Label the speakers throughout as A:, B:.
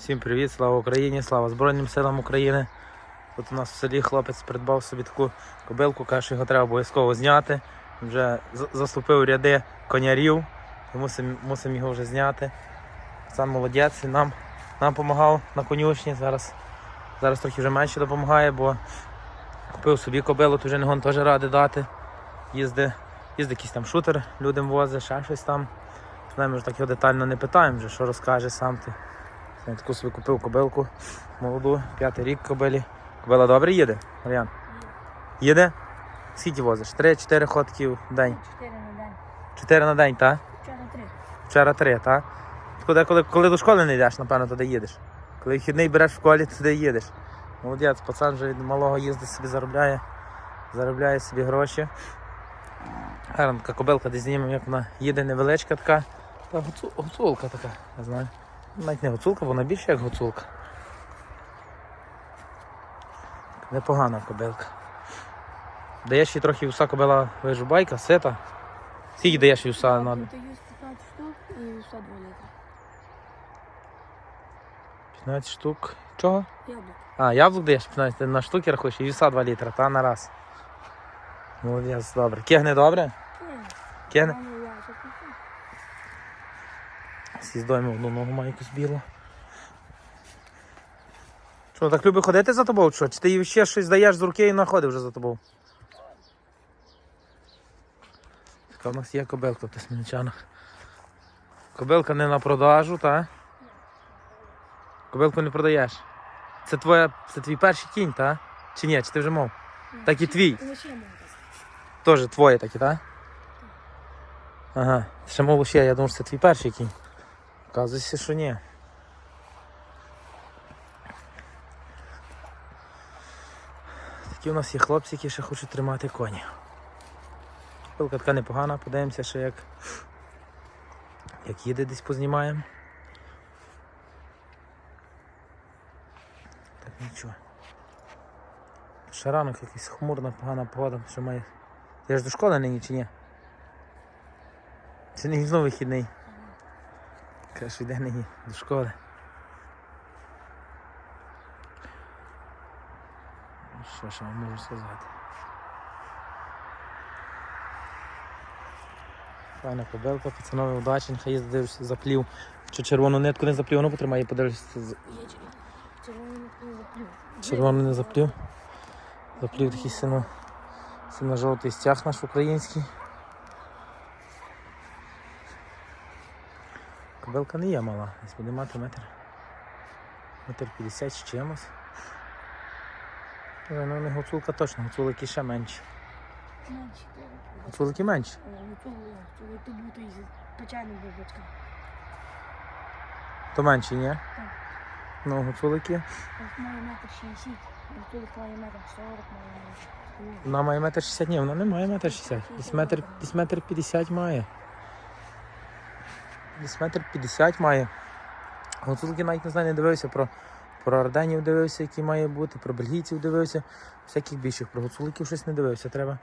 A: Всім привіт, слава Україні, слава Збройним силам України. Тут у нас в селі хлопець придбав собі таку кобилку, каже, що його треба обов'язково зняти. Вже заступив ряди конярів, і мусимо мусим його вже зняти. Сам молодець, нам, нам допомагав на конюшні. Зараз, зараз трохи вже менше допомагає, бо купив собі кобилу, то вже не гон теж ради дати. Їзди, їзди якийсь там шутер людям возить, ще щось там. З нами вже так його детально не питаємо, вже, що розкаже сам ти. Я таку собі купив кобилку молоду, п'ятий рік кобилі. Кобила добре їде, Мар'ян? Їде? Скільки возиш? Три-чотири ходки в день.
B: Чотири на день.
A: Чотири на день, так?
B: Вчора три.
A: Вчора три, так? Коли, коли, коли до школи не йдеш, напевно, туди їдеш. Коли вихідний береш в школі, туди їдеш. Молодець, пацан вже від малого їздить собі заробляє, заробляє собі гроші. Гарна така кобилка, десь знімемо, як вона їде невеличка така. Та гуцу- гуцулка така, я знаю. Навіть не гуцулка, вона більше як гуцулка. Непогана кобилка. Даєш їй трохи віса кобила вижубайка, сита. Скільки даєш віса на
B: Тут є 15 штук і 102 літри.
A: 15 штук. Чого?
B: Яблук.
A: А, яблук даєш 15 на штуки рахуєш і віса 2 літра, та на раз. Молодець, добре. Кегне добре? Кегне? З'їздуємо одну ногу маю якусь білу. Що, так любить ходити за тобою? чи Що? Чи ти їй ще щось даєш з руки і находить вже за тобою? Така в нас є кобилка в Тисменчанах. Кобилка не на продажу, та? Кобилку не продаєш. Це твоя, це твій перший кінь, та? Чи ні? Чи ти вже мов? Так і твій. Теж твоє такі, так? Ага. Ще мов ще, я думав, що це твій перший кінь. Оказується, що ні. Такі у нас є хлопці, які ще хочуть тримати коні. Пилка така непогана, подивимося, ще як, як їде десь познімаємо. Так нічого. Ще ранок якийсь хмурна, погана погода, що має. Ти ж до школи нині чи ні? Чи не знову вихідний? Каже, йде нині до школи. Ну, Що ще вам можу сказати? Файна кобилка, пацанові удачі, нехай дивишся, заплів. Чи червону нитку не заплів, ну потримай, подивишся. з-
B: Є червоний не заплюв.
A: Червону не заплів. Заплів такий сино, сино-жовтий стяг наш український. Кобилка не є мала, десь буде мати метр. Метр 50 з чимось. Ну не гуцулка точно, гуцулики ще менші.
B: Менше.
A: Гуцулики менші.
B: Тут бути із печальним бабочком.
A: То менші, ні?
B: Так.
A: Ну, гуцулики.
B: Має метр 60. Тут має метр 40, має метр.
A: Вона має метр 60, ні, вона не має метр 60. Десь метр, десь метр 50 має. Десь метр 50 має. Гуцулки навіть не знаю, не дивився про, про орденів дивився, які має бути, про бельгійців дивився, всяких більших. Про гуцуликів щось не дивився. Треба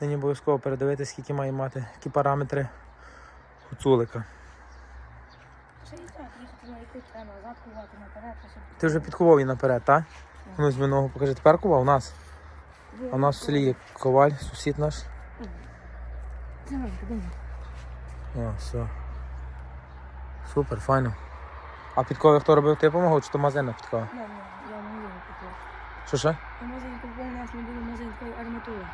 A: нині обов'язково передивитися, скільки має мати, які параметри гуцулика. Ти вже підкував її наперед, так? Ну, візьми ногу, покажи, тепер кував у нас. А у нас в селі є коваль, сусід наш. О, все. Супер, файно. А підкови хто робив? Ти допомагав чи то мазина підкова?
B: Не, не, я магазин купив.
A: Що що?
B: Я магазин купив, у нас не було магазин такої арматури.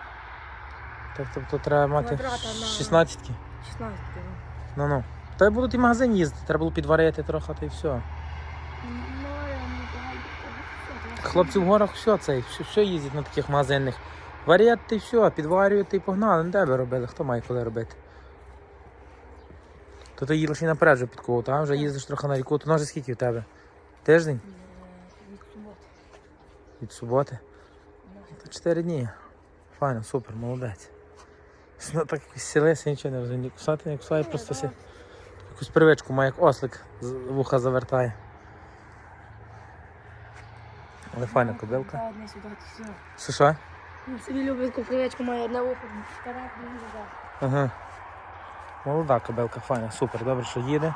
A: Так тобто треба мати
B: Квадрата на-
A: 16
B: 16 ну.
A: Ну ну. Та й будуть і в магазин їздити, треба було підварити трохи, та й все.
B: Ну, я не знаю.
A: Хлопці в горах все це, все, все їздять на таких магазинних. Варять і все, підварюють і погнали. Не тебе робили, хто має коли робити. То ти їдеш і наперед вже підкову, та вже їздиш трохи на ріку, то ноже скільки в тебе? Тиждень?
B: Е, Від суботи.
A: Від суботи? Та 4 дні. Файно, супер, молодець. Ну так якось селися, нічого не розумію. Ні кусати, не кусає, просто сі... якусь привичку має, як ослик з вуха завертає. Але файна кобилка.
B: Та одне сюди, все.
A: Що що?
B: Ну, Собі любить купривечку, має одне вухо, вперед, друге назад.
A: Ага. Молода кобилка, файна, супер, добре, що їде.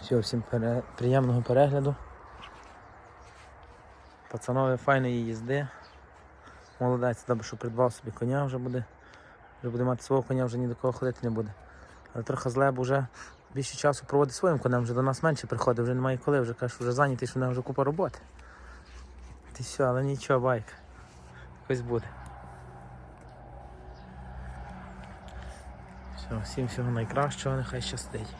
A: Все, всім пере... приємного перегляду. Пацанове файної їзди. Молодець, добре, що придбав собі коня вже буде. Вже буде мати свого коня, вже ні до кого ходити не буде. Але трохи зле, бо вже більше часу проводить своїм конем, вже до нас менше приходить, вже немає коли, вже каже, вже зайнятий, що в нього вже купа роботи. Ти все, але нічого, байка. Якось буде. Все, всім всього найкращого, нехай щастить.